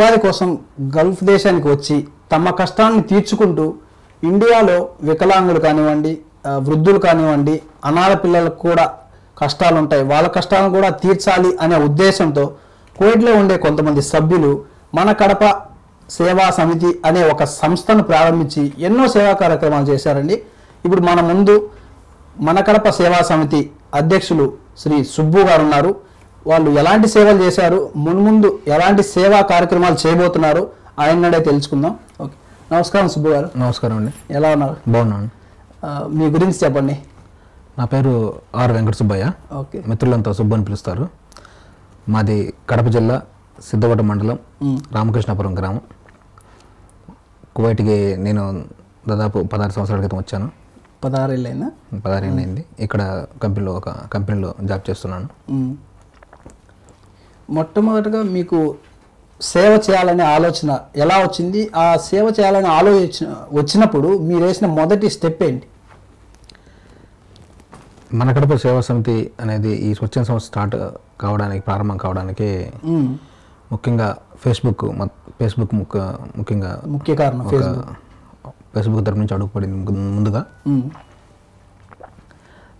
ఉపాధి కోసం గల్ఫ్ దేశానికి వచ్చి తమ కష్టాన్ని తీర్చుకుంటూ ఇండియాలో వికలాంగులు కానివ్వండి వృద్ధులు కానివ్వండి అనాథ పిల్లలకు కూడా కష్టాలు ఉంటాయి వాళ్ళ కష్టాలను కూడా తీర్చాలి అనే ఉద్దేశంతో కోవిడ్లో ఉండే కొంతమంది సభ్యులు మన కడప సేవా సమితి అనే ఒక సంస్థను ప్రారంభించి ఎన్నో సేవా కార్యక్రమాలు చేశారండి. ఇప్పుడు మన ముందు మన కడప సేవా సమితి అధ్యక్షులు శ్రీ సుబ్బు గారు ఉన్నారు వాళ్ళు ఎలాంటి సేవలు చేశారు మున్ముందు ఎలాంటి సేవా కార్యక్రమాలు చేయబోతున్నారు ఆయన్నడే తెలుసుకుందాం. ఓకే. నమస్కారం సుబ్బు గారు. నమస్కారం అండి. ఎలా ఉన్నారు? బాగున్నాను. మీ గురించి చెప్పండి. నా పేరు ఆర్ వెంకట సుబ్బయ్య. ఓకే. మిత్రులంతా సుబ్బు అని పిలుస్తారు. మాది కడప జిల్లా సిద్ధవట మండలం రామకృష్ణాపురం గ్రామం. కువైట్కి నేను దాదాపు పదహారు సంవత్సరాల క్రితం వచ్చాను. పదహారు ఏళ్ళైనా పదహారు ఏళ్ళు అయింది ఇక్కడ కంపెనీలో ఒక కంపెనీలో జాబ్ చేస్తున్నాను. మొట్టమొదటిగా మీకు సేవ చేయాలనే ఆలోచన ఎలా వచ్చింది ఆ సేవ చేయాలనే ఆలోచన వచ్చినప్పుడు మీరు వేసిన మొదటి స్టెప్ ఏంటి మన కడప సేవా సమితి అనేది ఈ స్వచ్ఛంద సంస్థ స్టార్ట్ కావడానికి ప్రారంభం కావడానికి. ముఖ్యంగా ఫేస్బుక్ ఫేస్బుక్ ముఖ్య ముఖ్యంగా ముఖ్య కారణం ఫేస్బుక్ తరపు నుంచి అడుగుపడింది ముందు- ముందుగా.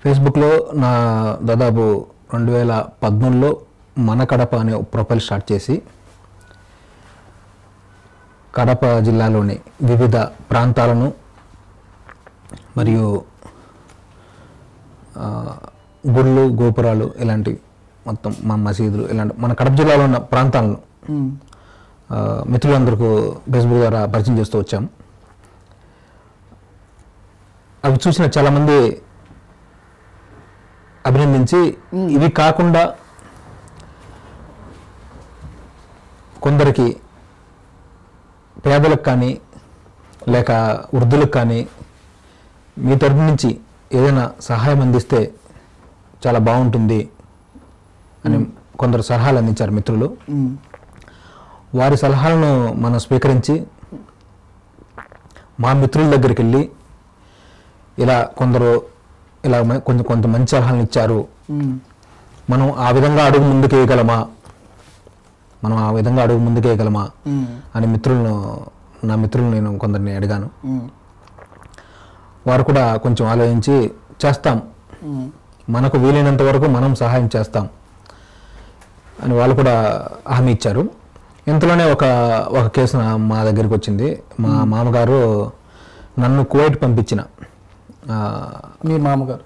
ఫేస్బుక్లో నా దాదాపు రెండు వేల పద్మూడులో మన కడప అనే ప్రొఫైల్ స్టార్ట్ చేసి కడప జిల్లాలోని వివిధ ప్రాంతాలను మరియు గుళ్ళు గోపురాలు ఇలాంటి మొత్తం మన మసీదులు ఇలాంటి మన కడప జిల్లాలో ఉన్న ప్రాంతాలను మిత్రులందరికీ ఫేస్బుక్ ద్వారా పరిచయం చేస్తూ వచ్చాం. అవి చూసిన చాలామంది అభినందించి ఇవి కాకుండా కొందరికి పేదలకు కానీ లేక వృద్ధులకు కానీ మీ తరపు నుంచి ఏదైనా సహాయం అందిస్తే చాలా బాగుంటుంది అని కొందరు సలహాలు అందించారు మిత్రులు. వారి సలహాలను మనం స్వీకరించి మా మిత్రుల దగ్గరికి వెళ్ళి ఇలా కొందరు ఇలా కొంచెం కొంత మంచి సలహాలను ఇచ్చారు. మనం ఆ విధంగా అడుగు ముందుకు వేయగలమా మనం ఆ విధంగా అడుగు ముందుకు వేయగలమా ఉమ్. అని మిత్రులను నా మిత్రులను నేను కొందరిని అడిగాను. వారు కూడా కొంచెం ఆలోచించి చేస్తాం. మనకు వీలైనంత వరకు మనం సహాయం చేస్తాం అని వాళ్ళు కూడా హామీ ఇచ్చారు. ఇంతలోనే ఒక ఒక కేసు మా దగ్గరికి వచ్చింది. మా మామగారు నన్ను కువైట్ పంపించిన మీ మామగారు?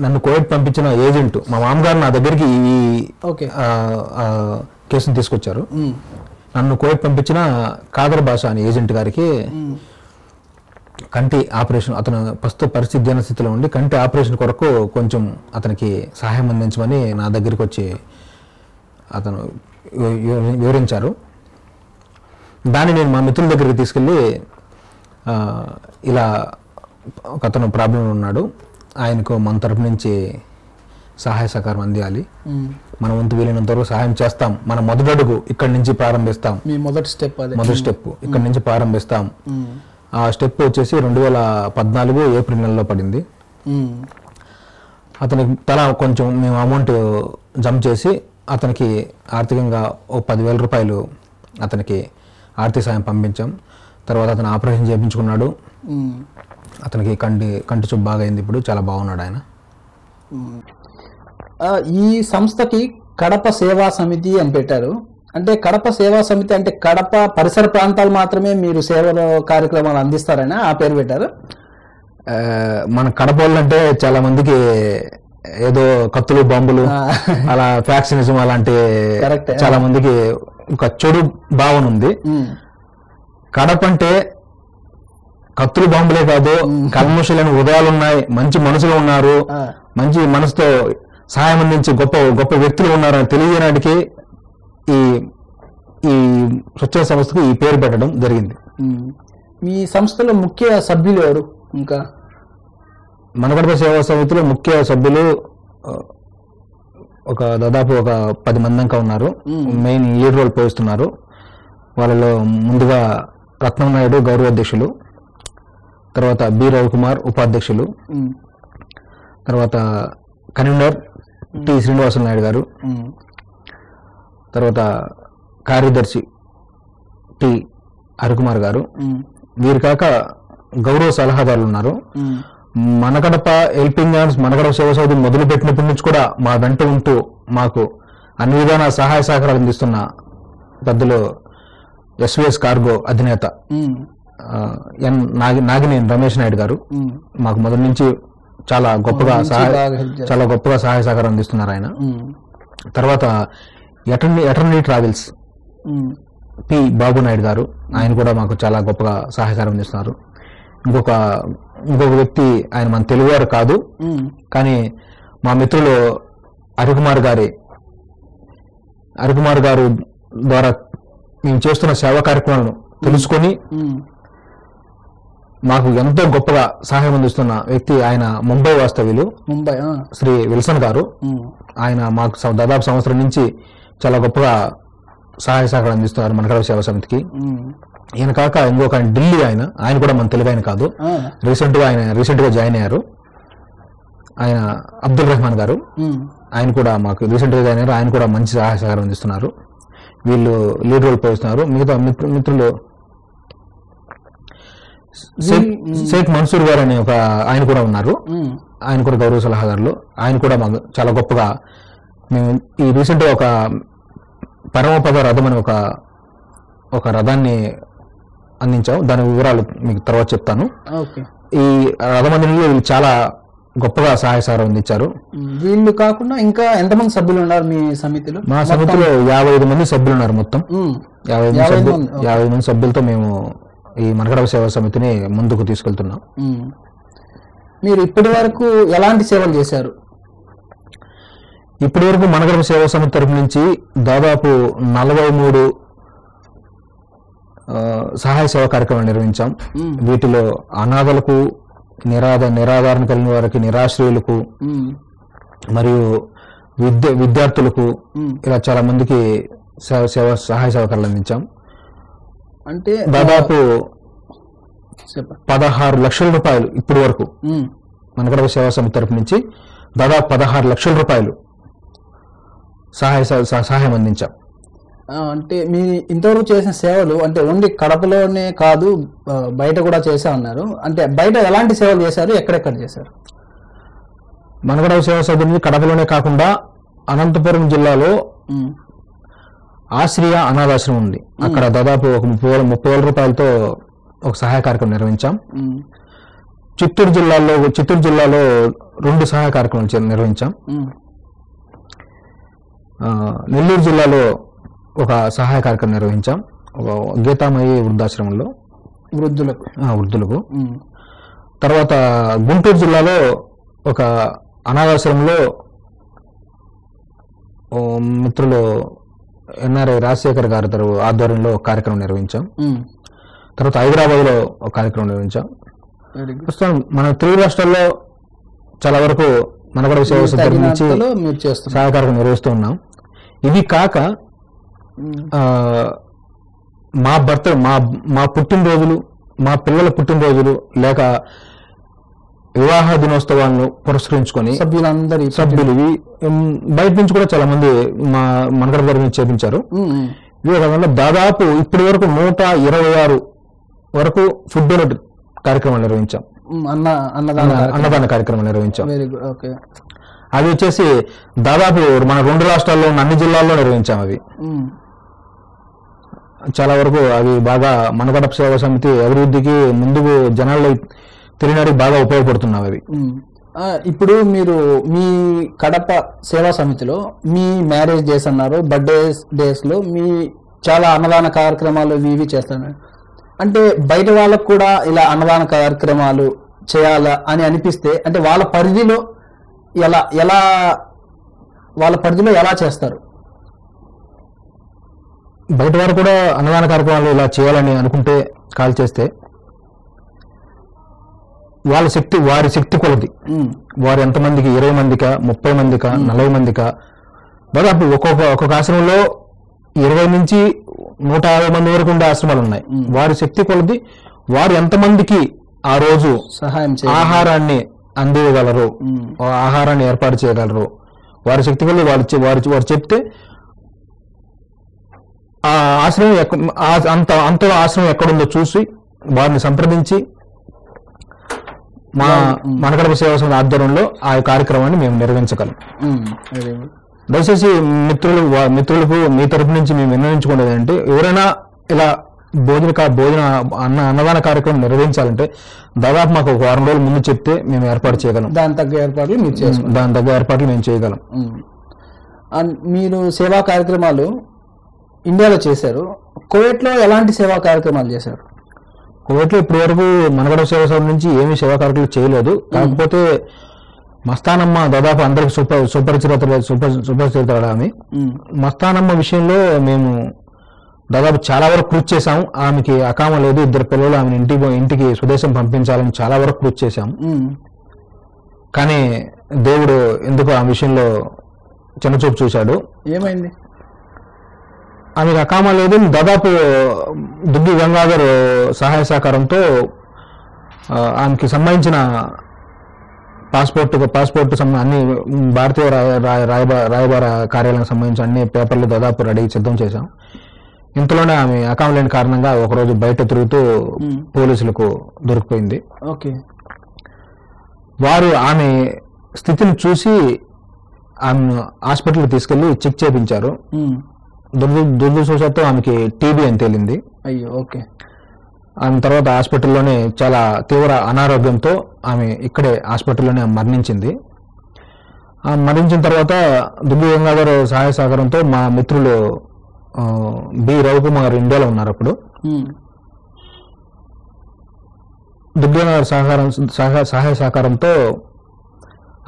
నన్ను కువైట్ పంపించిన ఏజెంట్ మా మామగారు నా దగ్గరికి ఈ కేసును తీసుకొచ్చారు. నన్ను కువైట్ పంపించిన కాదర్ భాష అనే ఏజెంట్ గారికి. కంటి ఆపరేషన్ అతను ప్రస్తుత పరిస్థితి దీనస్థితిలో ఉండి కంటి ఆపరేషన్ కొరకు కొంచెం అతనికి సహాయం అందించమని నా దగ్గరికి వచ్చి అతను వివ- వివ- వివరించారు దాన్ని నేను మా మిత్రుల దగ్గరికి తీసుకెళ్ళి ఇలా ఒక అతను ప్రాబ్లం ఉన్నాడు ఆయనకు మన తరపు నుంచి సహాయ సహకారం అందియాలి. మన వంతు వీలైనంత వరకు సహాయం చేస్తాం. మన మొదటి అడుగు ఇక్కడి నుంచి ప్రారంభిస్తాం. మీ మొదటి స్టెప్ అదే. మొదటి స్టెప్ ఇక్కడి నుంచి ప్రారంభిస్తాం. ఆ స్టెప్ వచ్చేసి రెండు వేల పద్నాలుగు ఏప్రిల్ నెలలో పడింది. అతనికి తల కొంచెం మేము అమౌంట్ జంప్ చేసి అతనికి ఆర్థికంగా ఓ పదివేల రూపాయలు అతనికి ఆర్థిక సాయం పంపించాం. తర్వాత అతను ఆపరేషన్ చేయించుకున్నాడు. అతనికి కంటి కంటి చూపు బాగా అయింది ఇప్పుడు. చాలా బాగున్నాడు ఆయన. ఈ సంస్థకి కడప సేవా సమితి అని పెట్టారు అంటే కడప సేవా సమితి అంటే కడప పరిసర ప్రాంతాలు మాత్రమే మీరు సేవల కార్యక్రమాలు అందిస్తారని ఆ పేరు పెట్టారు మన కడప వాళ్ళంటే చాలా మందికి ఏదో కత్తులు బాంబులు. అలా ఫ్యాక్షనిజం అలాంటి. చాలా మందికి ఒక చెడు భావన ఉంది. కడప అంటే కత్తులు బాంబులే కాదు కల్మషులైన హృదయాలు ఉన్నాయి మంచి మనుషులు ఉన్నారు. మంచి మనసుతో సహాయం అందించే గొప్ప గొప్ప వ్యక్తులు ఉన్నారని తెలియజేయడానికి ఈ ఈ స్వచ్ఛంద సంస్థకు ఈ పేరు పెట్టడం జరిగింది. మీ సంస్థలో ముఖ్య సభ్యులు ఎవరు? ఇంకా మనగడప సేవా సమితిలో ముఖ్య సభ్యులు ఒక దాదాపు ఒక పది మంది దాకా ఉన్నారు. మెయిన్ లీడ్ రోల్ పోయిస్తున్నారు వాళ్ళలో ముందుగా రత్నం నాయుడు గౌరవ అధ్యక్షులు తర్వాత బి రవికుమార్ ఉపాధ్యక్షులు. తర్వాత కన్వీనర్ టి. శ్రీనివాసులు నాయుడు గారు. తర్వాత కార్యదర్శి టి. హరికుమార్ గారు. వీరు కాక గౌరవ సలహాదారులు ఉన్నారు. ఉమ్, మనగడప హెల్పింగ్ హ్యాండ్స్ మనగడప సేవ సౌధం మొదలు పెట్టినప్పటి నుంచి కూడా మా వెంట ఉంటూ మాకు అన్ని విధాల సహాయ సహకారాలు అందిస్తున్న పెద్దలు ఎస్విఎస్ కార్గో అధినేత ఎన్ నాగి నాగినేని రమేష్ నాయుడు గారు. మాకు మొదటి నుంచి చాలా గొప్పగా సహాయ. చాలా గొప్పగా సహాయ సహకారం అందిస్తున్నారు ఆయన. తర్వాత ఎటర్నీ ఎటర్నీ ట్రావెల్స్ పి బాబు నాయుడు గారు ఆయన కూడా మాకు చాలా గొప్పగా సహాయకారం అందిస్తున్నారు. ఇంకొక ఇంకొక వ్యక్తి ఆయన మన తెలుగువారు కాదు కానీ మా మిత్రులు హరికుమార్ గారి. హరికుమార్ గారు ద్వారా మేము చేస్తున్న సేవా కార్యక్రమాలను తెలుసుకొని మాకు ఎంతో గొప్పగా సహాయం అందిస్తున్న వ్యక్తి ఆయన ముంబై వాస్తవ్యులు. ముంబై శ్రీ విల్సన్ గారు. ఆయన మాకు దాదాపు సంవత్సరం నుంచి చాలా గొప్పగా సహాయ సహకారం అందిస్తున్నారు మనకడ సేవా సమితికి. ఈయన కాక ఇంకొక ఆయన ఢిల్లీ ఆయన. ఆయన కూడా మన తెలుగు ఆయన కాదు. రీసెంట్గా ఆయన రీసెంట్గా జాయిన్ అయ్యారు. ఆయన అబ్దుల్ రెహమాన్ గారు. ఆయన కూడా మాకు రీసెంట్గా జాయిన్ అయ్యారు. ఆయన కూడా మంచి సహాయ సహకారం అందిస్తున్నారు. వీళ్ళు లీడ్ రోల్ పోస్తున్నారు మిగతా మిత్రు మిత్రులు షేక్ మన్సూర్ గారు అనే ఒక ఆయన కూడా ఉన్నారు. ఆయన కూడా గౌరవ సలహాదారులు. ఆయన కూడా మాకు చాలా గొప్పగా మేము ఈ రీసెంట్గా ఒక పరమపద రథం అని ఒక ఒక రథాన్ని అందించాం. దాని వివరాలు మీకు తర్వాత చెప్తాను. ఈ రథం అందినలో వీళ్ళు చాలా గొప్పగా సహాయ సహకారం అందించారు. వీళ్ళు కాకుండా ఇంకా ఎంతమంది సభ్యులు ఉన్నారు మీ సమితిలో? మా సమితిలో యాభై ఐదు మంది సభ్యులు ఉన్నారు మొత్తం. యాభై. యాభై మంది సభ్యులతో మేము ఈ మనకడవ సేవా సమితిని ముందుకు తీసుకెళ్తున్నాం. మీరు ఇప్పటి వరకు ఎలాంటి సేవలు చేశారు? ఇప్పటి వరకు మనగడప సేవా సమితి తరపు నుంచి దాదాపు నలభై మూడు సహాయ సేవా కార్యక్రమాలు నిర్వహించాం. వీటిలో అనాథలకు నిరాధ నిరాధారణ కలిగిన వారికి నిరాశ్రయులకు మరియు విద్య విద్యార్థులకు. ఇలా చాలా మందికి సేవ సేవ సహాయ సహకారాలు అందించాం. అంటే దాదాపు పదహారు లక్షల రూపాయలు ఇప్పటి వరకు ఉమ్, మనగడప సేవా సమితి తరపు నుంచి దాదాపు పదహారు లక్షల రూపాయలు సహాయ సహ- సహాయం అందించాం. అంటే మీ ఇంతవరకు చేసిన సేవలు అంటే ఓన్లీ కడపలోనే కాదు బయట కూడా చేసా ఉన్నారు అంటే బయట ఎలాంటి సేవలు చేశారు ఎక్కడెక్కడ చేశారు? మనగడవ సేవా సమితి కడపలోనే కాకుండా అనంతపురం జిల్లాలో ఆశ్రియ అనాథాశ్రమం ఉంది. అక్కడ దాదాపు ఒక ముప్పై వేల ముప్పై వేల రూపాయలతో ఒక సహాయ కార్యక్రమం నిర్వహించాం. చిత్తూరు జిల్లాలో చిత్తూరు జిల్లాలో రెండు సహాయ కార్యక్రమాలు నిర్వహించాం. నెల్లూరు జిల్లాలో ఒక సహాయ కార్యక్రమం నిర్వహించాం. ఒక గీతామయ్య వృద్ధాశ్రమంలో. వృద్ధులకు. వృద్ధులకు. తర్వాత గుంటూరు జిల్లాలో ఒక అనాథాశ్రమంలో మిత్రులు ఎన్ఆర్ఐ రాజశేఖర్ గారి తరపు ఆధ్వర్యంలో ఒక కార్యక్రమం నిర్వహించాం. తర్వాత హైదరాబాద్లో ఒక కార్యక్రమం నిర్వహించాం. ప్రస్తుతం మన తెలుగు రాష్ట్రాల్లో చాలా వరకు మనగడ సేవ నుంచి కార్యక్రమం నిర్వహిస్తూ ఉన్నాం. ఇవి కాక మా భర్త మా మా పుట్టినరోజులు మా పిల్లల పుట్టినరోజులు లేక వివాహ దినోత్సవాలను పురస్కరించుకొని సభ్యులందరి సభ్యులు బయట నుంచి కూడా చాలా మంది మా మనగడ గారి నుంచి చేపించారు. కాకుండా దాదాపు ఇప్పటి వరకు నూట ఇరవై ఆరు వరకు ఫుడ్ డొనేట్ కార్యక్రమాలు నిర్వహించాం. అన్న అన్నదాన అన్నదాన కార్యక్రమం నిర్వహించాం. వెరీ గుడ్ ఓకే అవి వచ్చేసి దాదాపు మన రెండు రాష్ట్రాల్లో ఉన్న అన్ని జిల్లాల్లో నిర్వహించాం అవి. చాలా వరకు అవి బాగా మనగడప సేవా సమితి అభివృద్ధికి ముందుకు జనాల్లో తెలియడానికి బాగా ఉపయోగపడుతున్నాయి అవి. ఇప్పుడు మీరు మీ కడప సేవా సమితిలో మీ మ్యారేజ్ డేస్ అన్నారు బర్త్డే డేస్లో మీ చాలా అన్నదాన కార్యక్రమాలు ఇవి ఇవి చేస్తున్నారు అంటే బయట వాళ్ళకు కూడా ఇలా అన్నదాన కార్యక్రమాలు చేయాలా అని అనిపిస్తే అంటే వాళ్ళ పరిధిలో ఎలా ఎలా వాళ్ళ పరిధిలో ఎలా చేస్తారు? బయట వారు కూడా అన్నదాన కార్యక్రమాలు ఇలా చేయాలని అనుకుంటే కాల్ చేస్తే వాళ్ళ శక్తి వారి శక్తి కొలది. వారు ఎంతమందికి ఇరవై మందికా? ముప్పై మందికా? నలభై మందికా? దాదాపు ఒక్కొక్క ఒక్కొక్క ఆశ్రమంలో ఇరవై నుంచి నూట యాభై మంది వరకు ఉండే ఆశ్రమాలు ఉన్నాయి వారి శక్తి కొలది. వారు ఎంతమందికి ఆ రోజు సహాయం ఆహారాన్ని అందివ్వగలరు? ఆహారాన్ని ఏర్పాటు చేయగలరు? వారి శక్తి కొలది. వారు వారు వారు చెప్తే ఆ ఆశ్రమం అంత అంత ఆశ్రమం ఎక్కడుందో చూసి వారిని సంప్రదించి మా మనకడప సేవా ఆధ్వర్యంలో ఆ కార్యక్రమాన్ని మేము నిర్వహించగలం. దయచేసి మిత్రులు మిత్రులకు మీ తరపు నుంచి మేము విన్నవించుకునేది అంటే ఎవరైనా ఇలా భోజన భోజన అన్న అన్నదాన కార్యక్రమం నిర్వహించాలంటే దాదాపు మాకు ఒక వారం రోజుల ముందు చెప్తే మేము ఏర్పాటు చేయగలం. దాని తగ్గ ఏర్పాట్లు మీరు చేసుకుంటారు దాని తగ్గ ఏర్పాట్లు మేము చేయగలం. మీరు సేవా కార్యక్రమాలు ఇండియాలో చేశారు. కువైట్లో ఎలాంటి సేవా కార్యక్రమాలు చేశారు? కోవిడ్లో ఇప్పటి వరకు మనగడ సేవ సంఘం నుంచి ఏమీ సేవా కార్యక్రమాలు చేయలేదు. కాకపోతే మస్తానమ్మ దాదాపు అందరికి సుప సుపరిచిత సుప సుపరిచితురాలు ఆమె. మ్మ్. మస్తానమ్మ విషయంలో మేము దాదాపు చాలా వరకు కృషి చేశాము ఆమెకి అకామ లేదు. ఇద్దరు పిల్లలు ఆమెను ఇంటికి ఇంటికి స్వదేశం పంపించాలని చాలా వరకు కృషి చేశాము. కానీ దేవుడు ఎందుకు ఆ విషయంలో చిన్నచూపు చూశాడు? ఏమైంది? ఆమెకు అకామ లేదు దాదాపు దుగ్గి గంగాధర్ సహాయ సహకారంతో ఆమెకి సంబంధించిన పాస్పోర్ట్ పాస్పోర్ట్ అన్ని భారతీయ రాయ- రాయ- రాయబా- రాయబార కార్యాలయానికి సంబంధించిన అన్ని పేపర్లు దాదాపు రెడీ సిద్ధం చేశాం. ఇంతలోనే ఆమె అకామ లేని కారణంగా ఒకరోజు బయట తిరుగుతూ. పోలీసులకు దొరికిపోయింది. ఓకే. వారు ఆమె స్థితిని చూసి ఆమెను హాస్పిటల్కి తీసుకెళ్ళి చెక్ చేయించారు దుర్దృష్టవశాత్తు ఆమెకి టీబీ అని తేలింది. అయ్యో ఓకే. ఆమె తర్వాత హాస్పిటల్లోనే చాలా తీవ్ర అనారోగ్యంతో ఆమె ఇక్కడే హాస్పిటల్లోనే మరణించింది. ఆ మరణించిన తర్వాత దుబ్బి గంగాధర్ సహాయ సహకారంతో మా మిత్రులు బి రవికుమార్ ఇండియాలో ఉన్నారు అప్పుడు. దుబ్బి గంగాధర్ సహకారం సహ- సహాయ సహకారంతో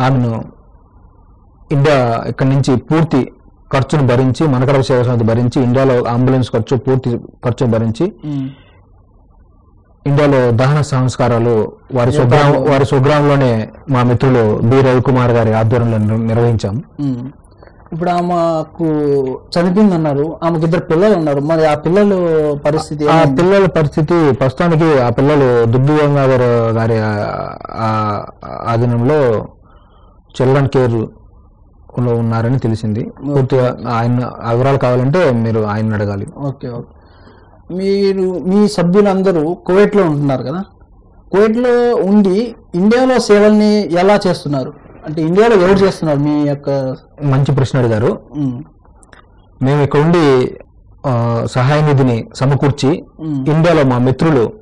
ఆమెను ఇండియా ఇక్కడి నుంచి పూర్తి ఖర్చును భరించి మనకడవ సేవ సమితి భరించి ఇండియాలో అంబులెన్స్ ఖర్చు పూర్తి ఖర్చును భరించి. ఇండియాలో దహన సంస్కారాలు వారి స్వగ్రామం వారి స్వగ్రామంలోనే మా మిత్రులు బి రవికుమార్ గారి ఆధ్వర్యంలో నిర్- నిర్వహించాం. ఇప్పుడు ఆమెకు చనిపోయింది అన్నారు ఆమెకు ఇద్దరు పిల్లలు ఉన్నారు మరి ఆ పిల్లలు పరిస్థితి ఆ? పిల్లల పరిస్థితి ప్రస్తుతానికి ఆ పిల్లలు దుబ్బి గంగాధర్ గారి ఆధీనంలో చిల్డ్రన్ కేర్ లో ఉన్నారని తెలిసింది. పూర్తిగా ఆయన వివరాలు కావాలంటే మీరు ఆయన అడగాలి. Okay okay. మీరు మీ సభ్యులందరూ కువైట్లో ఉంటున్నారు కదా? కువైట్లో ఉండి ఇండియాలో సేవల్ని ఎలా చేస్తున్నారు? అంటే ఇండియాలో ఎవరు చేస్తున్నారు మీ యొక్క మంచి ప్రశ్న అడిగారు. మ్మ్. ఇక్కడ ఉండి సహాయ నిధిని సమకూర్చి. ఇండియాలో మా మిత్రులు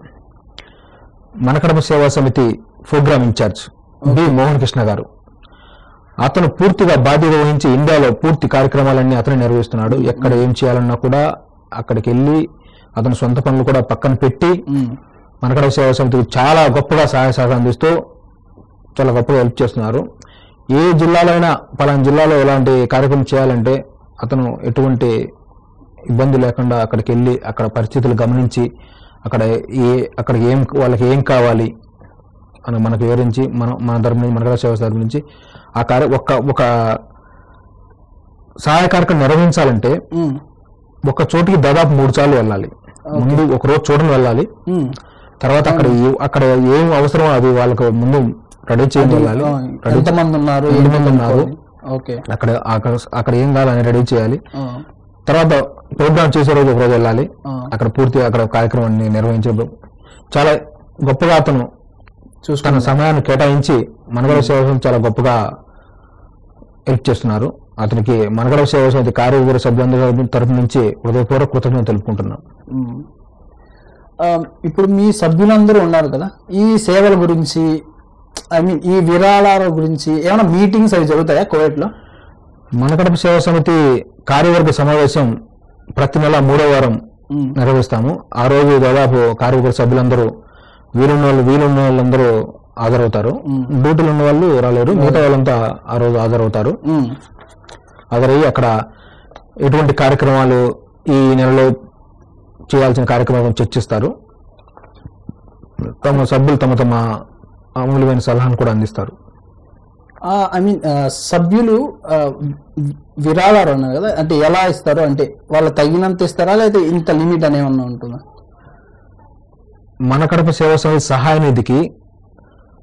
మనకడప సేవా సమితి program in-charge B Mohan Krishna garu. అతను పూర్తిగా బాధ్యత వహించి ఇండియాలో పూర్తి కార్యక్రమాలన్నీ అతను నిర్వహిస్తున్నాడు ఎక్కడ ఏం చేయాలన్నా కూడా అక్కడికి వెళ్ళి అతని సొంత పనులు కూడా పక్కన పెట్టి మ్మ్. మనకడప సేవా సమితికి చాలా గొప్పగా సహాయ సహకారం అందిస్తూ చాలా గొప్పగా హెల్ప్ చేస్తున్నారు ఏ జిల్లాలో అయినా పలానా జిల్లాలో ఎలాంటి కార్యక్రమం చేయాలంటే అతను ఎటువంటి ఇబ్బంది లేకుండా అక్కడికి వెళ్ళి అక్కడ పరిస్థితులు గమనించి అక్కడ ఏ అక్కడ ఏం వాళ్ళకి ఏం కావాలి అని మనకు వివరించి మనం మన తరపు నుంచి మనకడ సేవ తరపు నుంచి ఆ కార్య ఒక ఒక సహాయ కార్యక్రమం నిర్వహించాలంటే. ఒక చోటికి దాదాపు మూడు సార్లు వెళ్ళాలి. ముందు ఒక రోజు చూడని వెళ్ళాలి. తర్వాత అక్కడ ఏ- అక్కడ ఏం అవసరమో అది వాళ్ళకు ముందు రెడీ చేయండి వెళ్ళాలి. ఎంతమంది ఉన్నారు ఎంతమంది ఉన్నారు. అక్కడ అక్కడ అక్కడ ఏం కావాలని రెడీ చేయాలి. తర్వాత ప్రోగ్రామ్ చేసే రోజు ఒక రోజు వెళ్ళాలి. అక్కడ పూర్తి అక్కడ కార్యక్రమాన్ని నిర్వహించే చాలా గొప్పగా అతను తన సమయాన్ని కేటాయించి మనగడ సేవ సమితి చాలా గొప్పగా హెల్ప్ చేస్తున్నారు. అతనికి మనగడ సేవ సమితి కార్యవర్గ సభ్యులందరి తరపు నుంచి హృదయపూర్వక కృతజ్ఞత తెలుపుకుంటున్నాం. మ్మ్. ఆ, ఇప్పుడు మీ సభ్యులందరూ ఉన్నారు కదా ఈ సేవల గురించి ఐ మీన్ ఈ విరాళాల గురించి ఏమైనా మీటింగ్స్ అవి జరుగుతాయా కువైట్లో మనకడప సేవా సమితి కార్యవర్గ సమావేశం ప్రతి నెల మూడో వారం మ్మ్. నిర్వహిస్తాము. ఆ రోజు దాదాపు కార్యవర్గ సభ్యులందరూ వీలున్న వాళ్ళు వీలున్న వాళ్ళందరూ హాజరవుతారు. డ్యూటీలు ఉన్న వాళ్ళు రాలేరు. మిగతా వాళ్ళంతా ఆ రోజు హాజరవుతారు. హాజరయ్యి అక్కడ ఎటువంటి కార్యక్రమాలు ఈ నెలలో చేయాల్సిన కార్యక్రమాలను చర్చిస్తారు? తమ సభ్యులు తమ తమ అమూల్యమైన సలహాను కూడా అందిస్తారు. ఐ మీన్ సభ్యులు విరాళాలు అన్నారు కదా అంటే ఎలా ఇస్తారు అంటే వాళ్ళు తగినంత ఇస్తారా లేదా ఇంత లిమిట్ అని ఉంటుందా? మన కడప సేవా సమితి సహాయ నిధికి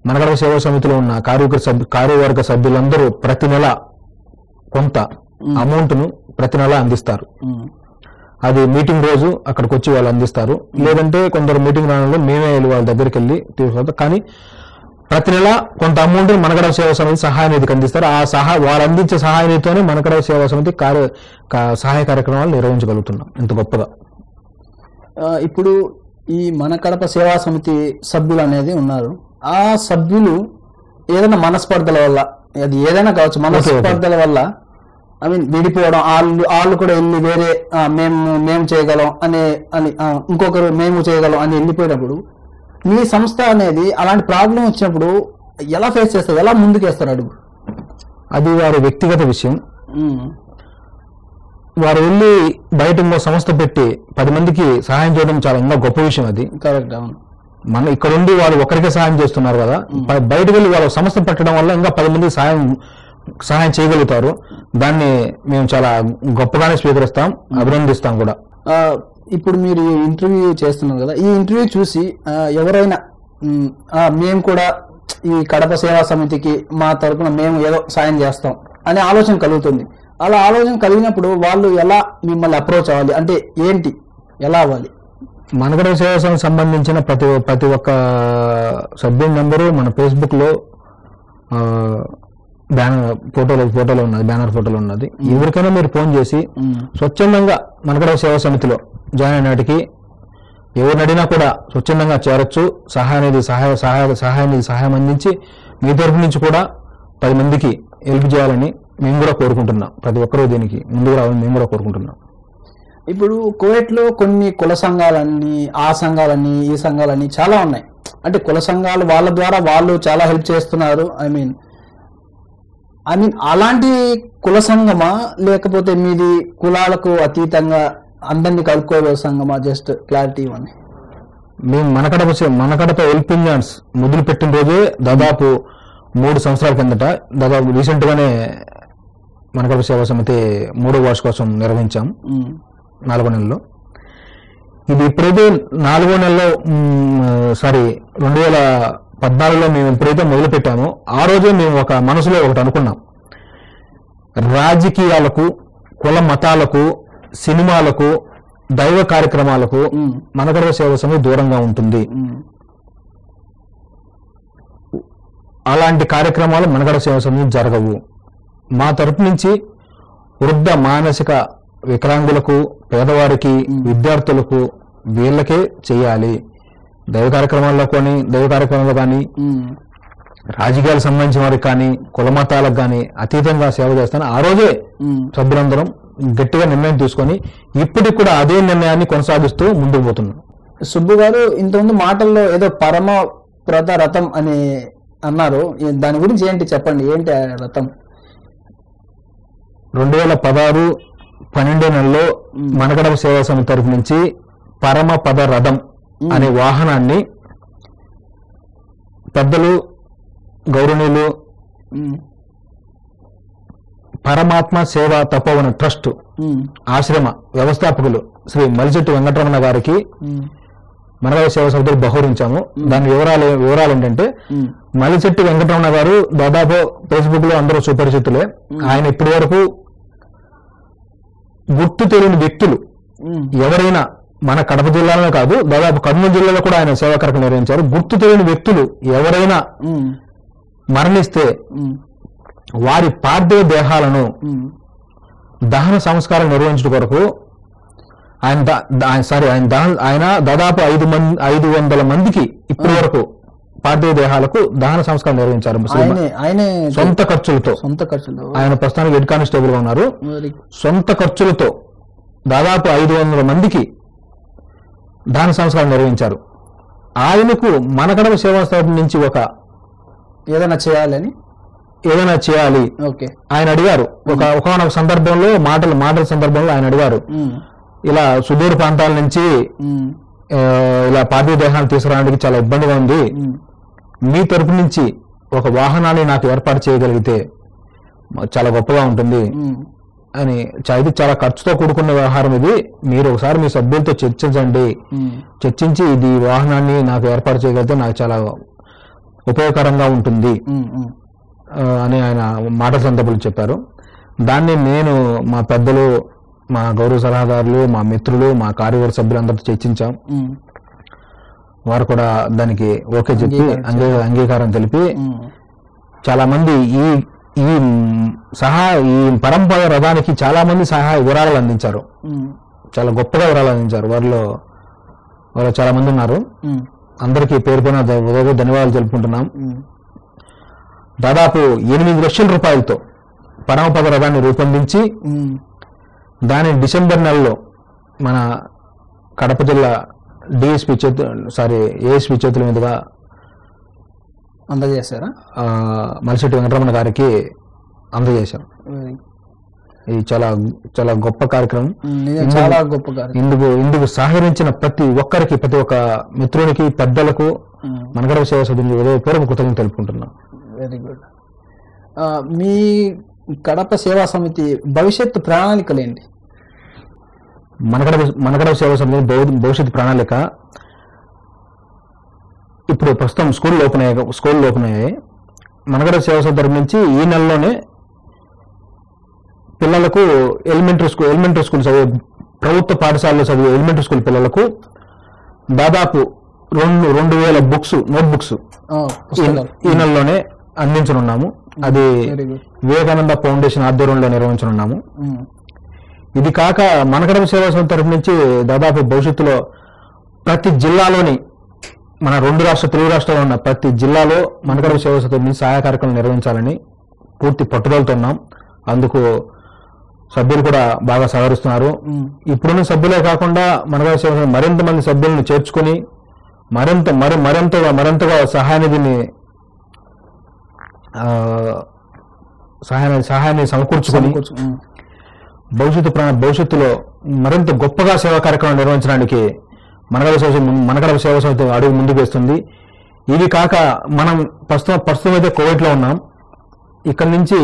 మన కడప సేవా సమితిలో ఉన్న కార్యవర్గ సభ్యు కార్యవర్గ సభ్యులందరూ ప్రతి నెల కొంత అమౌంట్ను ప్రతి నెల అందిస్తారు. అది మీటింగ్ రోజు అక్కడికి వచ్చి వాళ్ళు అందిస్తారు. లేదంటే కొందరు మీటింగ్ రావడంలో మేమే వెళ్ళి వాళ్ళ దగ్గరికి వెళ్ళి తీసుకుంటాం కానీ ప్రతి నెల కొంత అమౌంట్ మనకడ సేవా సమితి సహాయ నిధికి అందిస్తారు. ఆ సహా వాళ్ళు అందించే సహాయ నిధితోనే మనకడ సేవా సమితి కార్య సహాయ కార్యక్రమాలు నిర్వహించగలుగుతున్నాం. ఇంత గొప్పగా. ఇప్పుడు ఈ మన కడప సేవా సమితి సభ్యులు అనేది ఉన్నారు. ఆ సభ్యులు ఏదైనా మనస్పర్ధల వల్ల అది ఏదైనా కావచ్చు మనస్పర్ధల వల్ల ఐ మీన్ విడిపోవడం వాళ్ళు వాళ్ళు కూడా వెళ్ళి వేరే మేము మేము చేయగలం అనే అని ఇంకొకరు మేము చేయగలం అని వెళ్ళిపోయినప్పుడు మీ సంస్థ అనేది అలాంటి ప్రాబ్లం వచ్చినప్పుడు ఎలా ఫేస్ చేస్తారు? ఎలా ముందుకేస్తారు అడుగు? అది వారి వ్యక్తిగత విషయం. వారు వెళ్ళి బయట ఇంకో సంస్థ పెట్టి పది మందికి సహాయం చేయడం చాలా ఇంకా గొప్ప విషయం అది. కరెక్ట్ అవును. మన ఇక్కడ ఉండి వాళ్ళు ఒకరికే సహాయం చేస్తున్నారు కదా బ- బయటకు వెళ్ళి వాళ్ళ సంస్థ పెట్టడం వల్ల ఇంకా పది మందికి సహాయం సహాయం చేయగలుగుతారు. దాన్ని మేము చాలా గొప్పగానే స్వీకరిస్తాం అభినందిస్తాం కూడా. ఇప్పుడు మీరు ఇంటర్వ్యూ చేస్తున్నారు కదా ఈ ఇంటర్వ్యూ చూసి ఎవరైనా మేము కూడా ఈ కడప సేవా సమితికి మా తరపున మేము ఏదో సాయం చేస్తాం అనే ఆలోచన కలుగుతుంది. అలా ఆలోచన కలిగినప్పుడు వాళ్ళు ఎలా మిమ్మల్ని అప్రోచ్ అవ్వాలి? అంటే ఏంటి? ఎలా అవ్వాలి? మనగడ సేవా సంఘం సంబంధించిన ప్రతి ప్రతి ఒక్క సభ్యుని నెంబరు మన ఫేస్బుక్లో ఆ, బ్యానర్ ఫోటోలో ఫోటోలో ఉన్నది బ్యానర్ ఫోటోలో ఉన్నది. ఎవరికైనా మీరు ఫోన్ చేసి స్వచ్ఛందంగా మనకడ సేవా సమితిలో జాయిన్ అయినాటికి ఎవరిని అడిగినా కూడా స్వచ్ఛందంగా చేరొచ్చు. సహాయ నిధి సహాయ సహాయ సహాయ నిధి సహాయం అందించి మీ తరపు నుంచి కూడా పది మందికి హెల్ప్ చేయాలని మేము కూడా కోరుకుంటున్నాం. ప్రతి ఒక్కరూ దీనికి ముందుకు రావాలని మేము కూడా కోరుకుంటున్నాం. ఇప్పుడు కువైట్లో కొన్ని కుల సంఘాలన్నీ ఆ సంఘాలని ఈ సంఘాలని చాలా ఉన్నాయి. అంటే కుల సంఘాలు వాళ్ళ ద్వారా వాళ్ళు చాలా హెల్ప్ చేస్తున్నారు. ఐ మీన్ ఐ మీన్ అలాంటి కుల సంఘమా? లేకపోతే మీది కులాలకు అతీతంగా అందరినీ కలుపుకోగల సంఘమా? జస్ట్ క్లారిటీ ఇవ్వండి. మేము మనకడప సే- మనకడప హెల్పింగ్ హ్యాండ్స్ మొదలు పెట్టిన రోజే దాదాపు మూడు సంవత్సరాల కిందట దాదాపు రీసెంట్ గానే మనకడప సేవా సమితి మూడో వార్షికోత్సవం నిర్వహించాం. ఉమ్, నాలుగో నెలలో. ఇది ఎప్పుడైతే నాలుగో నెలలో సారీ రెండు వేల పద్నాలుగులో మేము ఎప్పుడైతే మొదలు పెట్టామో ఆ రోజే మేము ఒక మనసులో ఒకటి అనుకున్నాం. రాజకీయాలకు కుల మతాలకు సినిమాలకు దైవ కార్యక్రమాలకు మనగడ సేవ సమితి దూరంగా ఉంటుంది. అలాంటి కార్యక్రమాలు మనగడ సేవ సమితి జరగవు. మా తరపు నుంచి వృద్ధ మానసిక వికలాంగులకు పేదవారికి విద్యార్థులకు వీళ్ళకే చేయాలి. దైవ కార్యక్రమాల్లో కానీ దైవ కార్యక్రమాల్లో కానీ రాజకీయాలకు సంబంధించిన వారికి కానీ కుల మతాలకు కానీ అతీతంగా సేవ చేస్తాను. ఆ రోజే. సభ్యులందరం గట్టిగా నిర్ణయం తీసుకొని ఇప్పటికి కూడా అదే నిర్ణయాన్ని కొనసాగిస్తూ ముందుకు పోతున్నాం. సుబ్బు గారు ఇంతకుముందు మాటల్లో ఏదో పరమ వ్రత రథం అని అన్నారు. దాని గురించి ఏంటి చెప్పండి? ఏంటి ఆ రథం? రెండు వేల పదహారు పన్నెండో నెలలో మనగడప సేవా సమితి తరఫు నుంచి పరమ పద రథం అనే వాహనాన్ని పెద్దలు గౌరవనీయులు పరమాత్మ సేవా తపోవన ట్రస్ట్ ఆశ్రమ వ్యవస్థాపకులు శ్రీ మలిచెట్టు వెంకటరమణ గారికి మనగడ సేవా సమితిలో బహురించాము దాని వివరాలు వివరాలు ఏంటంటే మలిచెట్టు వెంకటరమణ గారు దాదాపు ఫేస్బుక్లో అందరూ సుపరిచితులే. ఆయన ఇప్పటి వరకు గుర్తు తెలియని వ్యక్తులు ఎవరైనా మన కడప జిల్లాలోనే కాదు దాదాపు కర్నూలు జిల్లాలో కూడా ఆయన సేవా కార్యక్రమం నిర్వహించారు. గుర్తు తెలియని వ్యక్తులు ఎవరైనా మరణిస్తే వారి పార్థివ దేహాలను దహన సంస్కారం నిర్వహించడం కొరకు ఆయన సారీ ఆయన ఆయన దాదాపు ఐదు మంది ఐదు వందల మందికి ఇప్పటి వరకు పార్థివ దేహాలకు దహన సంస్కారం నిర్వహించారు సొంత ఖర్చులతో. సొంత ఖర్చులు ఆయన ప్రస్తుతానికి హెడ్ కానిస్టేబుల్గా ఉన్నారు సొంత ఖర్చులతో దాదాపు ఐదు వందల మందికి దాన సంస్కారం నిర్వహించారు. ఆయనకు మనకడవ సేవా స్థాపన నుంచి ఒక ఏదైనా చేయాలని? ఏదైనా చేయాలి. ఓకే. ఆయన అడిగారు. ఒక ఒకనొక సందర్భంలో మాటలు మాటల సందర్భంలో ఆయన అడిగారు. ఇలా సుదూర ప్రాంతాల నుంచి ఇలా పార్థివ దేహాన్ని తీసుకురావడానికి చాలా ఇబ్బందిగా ఉంది. మీ తరపు నుంచి ఒక వాహనాన్ని నాకు ఏర్పాటు చేయగలిగితే చాలా గొప్పగా ఉంటుంది. అని ఇది చాలా ఖర్చుతో కూడుకున్న వ్యవహారం ఇది. మీరు ఒకసారి మీ సభ్యులతో చర్చించండి. చర్చించి ఇది వాహనాన్ని నాకు ఏర్పాటు చేయగలిగితే నాకు చాలా ఉపయోగకరంగా ఉంటుంది. అని ఆయన మాట సందర్భాలు చెప్పారు. దాన్ని నేను మా పెద్దలు మా గౌరవ సలహాదారులు మా మిత్రులు మా కార్యవర్గ సభ్యులందరితో చర్చించాం. వారు కూడా దానికి ఓకే చెప్పి అంగీ అంగీకారం తెలిపి చాలా మంది ఈ ఈ సహాయ ఈ పరంపర రథానికి చాలా మంది సహాయ వివరాలు అందించారు. చాలా గొప్పగా వివరాలు అందించారు. వారిలో వారు చాలా మంది ఉన్నారు. అందరికీ పేరు పైన ధ- హృదయపూర్వక ధన్యవాదాలు తెలుపుకుంటున్నాం. దాదాపు ఎనిమిది లక్షల రూపాయలతో పరమపద రథాన్ని రూపొందించి దాని డిసెంబర్ నెలలో మన కడప జిల్లా డిఎస్పి చేతు సారీ ఏఎస్పి చేతుల మీదుగా అందజేశారా? మలిశెట్టి వెంకటరమణ గారికి అందజేశాం. ఇది చాలా చాలా గొప్ప కార్యక్రమం. చాలా గొప్ప కార్యక్రమం. ఇందుకు ఇందుకు సహకరించిన ప్రతి ఒక్కరికి ప్రతి ఒక్క మిత్రునికి పెద్దలకు. మనగడ సేవ సభ్యునికి హృదయపూర్వక కృతజ్ఞతలు తెలుపుకుంటున్నాం. వెరీ గుడ్ మీ కడప సేవా సమితి భవిష్యత్తు ప్రణాళికలు ఏంటి మనగడ మనగడ సేవ సమితి భవ- భవిష్యత్ ప్రణాళిక ఇప్పుడు ప్రస్తుతం స్కూల్ ఓపెన్ అయ్యాయి స్కూల్ ఓపెన్ అయ్యాయి మనగడ సేవ సమితి తరపు నుంచి ఈ నెలలోనే పిల్లలకు ఎలిమెంటరీ స్కూల్ ఎలిమెంటరీ స్కూల్ చదివే ప్రభుత్వ పాఠశాలలో చదివే ఎలిమెంటరీ స్కూల్ పిల్లలకు దాదాపు రెండు రెండు వేల బుక్స్ నోట్ బుక్స్ ఈ నెలలోనే అందించనున్నాము. అది వివేకానంద ఫౌండేషన్ ఆధ్వర్యంలో నిర్వహించనున్నాము. ఉమ్, ఇది కాక మనకడమ సేవా సంస్థ తరపు నుంచి దాదాపు భవిష్యత్తులో ప్రతి జిల్లాలోని మన రెండు రాష్ట్ర తెలుగు రాష్ట్రాల్లో ఉన్న ప్రతి జిల్లాలో మనకడమ సేవా సంస్థ నుంచి సహాయ కార్యక్రమం నిర్వహించాలని పూర్తి పట్టుదలతో ఉన్నాం. అందుకు సభ్యులు కూడా బాగా సహకరిస్తున్నారు. ఉమ్, ఇప్పుడున్న సభ్యులే కాకుండా మనకడ సేవా మరింత మంది సభ్యులను చేర్చుకుని మరింత మరి మరింతగా మరింతగా సహాయనిధిని ఆ, సహాయాన్ని సహాయాన్ని సమకూర్చుకొని భవిష్యత్తు భవిష్యత్తులో మరింత గొప్పగా సేవా కార్యక్రమం నిర్వహించడానికి మనగడ సేవ మనగడ సేవ సంస్థ అడుగు ముందుకు వేస్తుంది. ఇది కాక మనం ప్రస్తుతం ప్రస్తుతం అయితే కోవిడ్లో ఉన్నాం. ఇక్కడి నుంచి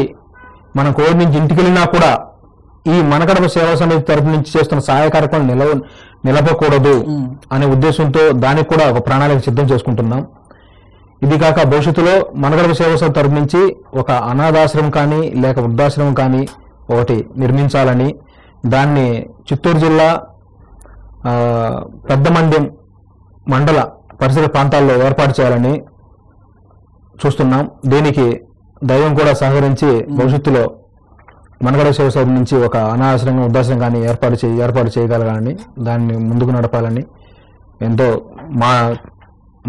మనం కోవిడ్ నుంచి ఇంటికి వెళ్ళినా కూడా ఈ మనగడప సేవా సమితి తరపు నుంచి చేస్తున్న సహాయ కార్యక్రమం నిలవ నిలపకూడదు అనే ఉద్దేశంతో దానికి కూడా ఒక ప్రణాళిక సిద్ధం చేసుకుంటున్నాం. ఇది కాక భవిష్యత్తులో మనగడప సేవసం తరపు నుంచి ఒక అనాథాశ్రమం కానీ లేక వృద్ధాశ్రమం కానీ ఒకటి నిర్మించాలని దాన్ని చిత్తూరు జిల్లా పెద్ద మండ్యం మండల పరిసర ప్రాంతాల్లో ఏర్పాటు చేయాలని చూస్తున్నాం. దీనికి దైవం కూడా సహకరించి భవిష్యత్తులో మనగడ సేవ నుంచి ఒక అనాశ్రమం ఉద్దాశ్రం కానీ ఏర్పాటు చేయ ఏర్పాటు చేయగలగాలని దాన్ని ముందుకు నడపాలని ఎంతో మా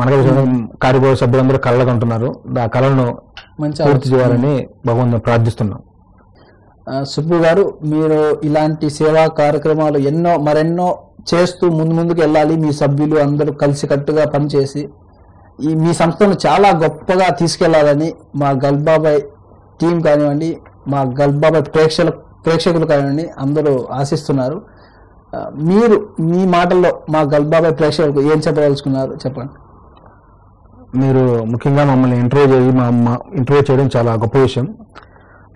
సేవ కార్యవర్గ సభ్యులందరూ కలలుకుంటున్నారు ఆ కళలను మంచి పూర్తి చేయాలని భగవంతుని ప్రార్థిస్తున్నాం. సుబ్బు గారు మీరు ఇలాంటి సేవా కార్యక్రమాలు ఎన్నో మరెన్నో చేస్తూ ముందు ముందుకు వెళ్ళాలి. మీ సభ్యులు అందరూ కలిసికట్టుగా పనిచేసి ఈ మీ సంస్థను చాలా గొప్పగా తీసుకెళ్ళాలని మా గల్బాబాయ్ టీం కానివ్వండి మా గల్బాబాయ్ ప్రేక్షకులు ప్రేక్షకులు కానివ్వండి అందరూ ఆశిస్తున్నారు. మీరు మీ మాటల్లో మా గల్బాబాయ్ ప్రేక్షకులకు ఏం చెప్పదలుచుకున్నారు? చెప్పండి. మీరు ముఖ్యంగా మమ్మల్ని ఇంటర్వ్యూ చేసి మా ఇంటర్వ్యూ చేయడం చాలా గొప్ప విషయం.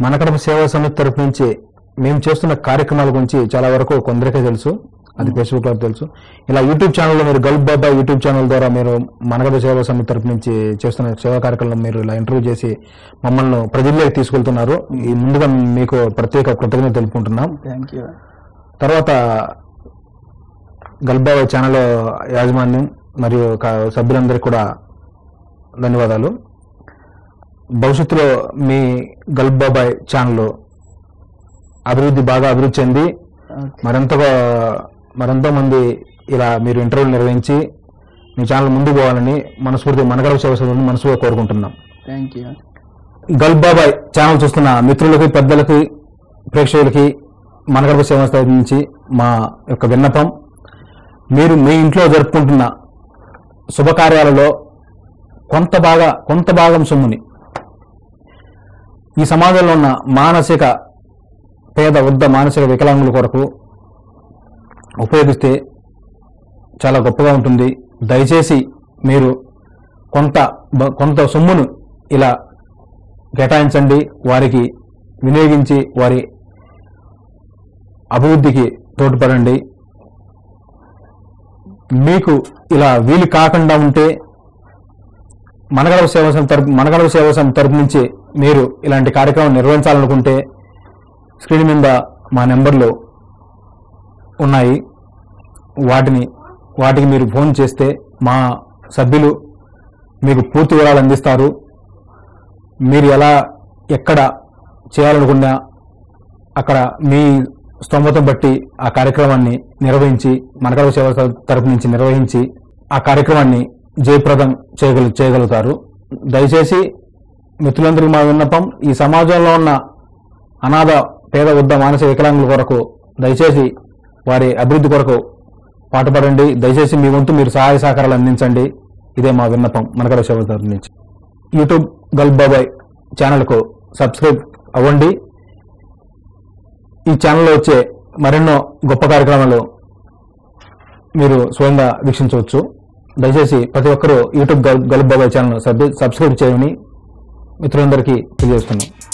మనకడప సేవా సమితి తరపు నుంచి మేము చేస్తున్న కార్యక్రమాల గురించి చాలా వరకు కొందరికే తెలుసు. అది ఫేస్బుక్లో తెలుసు. ఇలా యూట్యూబ్ ఛానల్లో మీరు గల్ఫ్ బాబా యూట్యూబ్ ఛానల్ ద్వారా మీరు మనగడ సేవా సమితి తరపు నుంచి చేస్తున్న సేవా కార్యక్రమం మీరు ఇలా ఇంటర్వ్యూ చేసి మమ్మల్ని ప్రజల్లోకి తీసుకెళ్తున్నారు. ఈ ముందుగా మీకు ప్రత్యేక కృతజ్ఞత తెలుపుకుంటున్నాం. తర్వాత గల్బాబాయ్ ఛానల్ యాజమాన్యం మరియు సభ్యులందరికీ కూడా ధన్యవాదాలు. భవిష్యత్తులో మీ గల్బాబాయ్ ఛానల్ అభివృద్ధి బాగా అభివృద్ధి చెంది మరింతగా మరెంతో మంది ఇలా మీరు ఇంటర్వ్యూలు నిర్వహించి మీ ఛానల్ ముందుకు పోవాలని మనస్ఫూర్తి మనగడ సేవ సభ్యులను మనసుగా కోరుకుంటున్నాం. Thank you. Gulf Babai channel చూస్తున్న మిత్రులకి పెద్దలకి ప్రేక్షకులకి మనగడప సేవ నుంచి మా యొక్క విన్నపం. మీరు మీ ఇంట్లో జరుపుకుంటున్న శుభకార్యాలలో కొంత బాగా కొంత భాగం సొమ్ముని. ఈ సమాజంలో ఉన్న మానసిక పేద వృద్ధ మానసిక వికలాంగుల కొరకు ఉపయోగిస్తే చాలా గొప్పగా ఉంటుంది. దయచేసి మీరు కొంత కొంత సొమ్మును ఇలా కేటాయించండి. వారికి వినియోగించి వారి అభివృద్ధికి తోడ్పడండి. మీకు ఇలా వీలు కాకుండా ఉంటే మనగడవ సేవ తరపు మనగడవ సేవ సంస్థ తరపు నుంచి మీరు ఇలాంటి కార్యక్రమం నిర్వహించాలనుకుంటే స్క్రీన్ మీద మా నెంబర్లు ఉన్నాయి. వాటిని వాటికి మీరు ఫోన్ చేస్తే మా సభ్యులు మీకు పూర్తి వివరాలు అందిస్తారు. మీరు ఎలా ఎక్కడ చేయాలనుకున్నా అక్కడ మీ స్తోమతం బట్టి ఆ కార్యక్రమాన్ని నిర్వహించి మనగడవ సేవ తరపు నుంచి నిర్వహించి ఆ కార్యక్రమాన్ని జయప్రదం చేయగల చేయగలుగుతారు. దయచేసి మిత్రులందరికీ మా విన్నపం ఈ సమాజంలో ఉన్న అనాథ పేద వృద్ధ మానసిక వికలాంగుల కొరకు దయచేసి వారి అభివృద్ధి కొరకు పాటుపడండి. దయచేసి మీ వంతు మీరు సహాయ సహకారాలు అందించండి. ఇదే మా విన్నపం. మనకడ సేవ నుంచి యూట్యూబ్ గల్ఫ్ బాబాయ్ ఛానల్కు సబ్స్క్రైబ్ అవ్వండి. ఈ ఛానల్లో వచ్చే మరెన్నో గొప్ప కార్యక్రమాలు మీరు స్వయంగా వీక్షించవచ్చు. దయచేసి ప్రతి ఒక్కరూ యూట్యూబ్ గల్- gulf Babai channel sub- subscribe చేయమని మిత్రులందరికీ తెలియజేస్తున్నాం.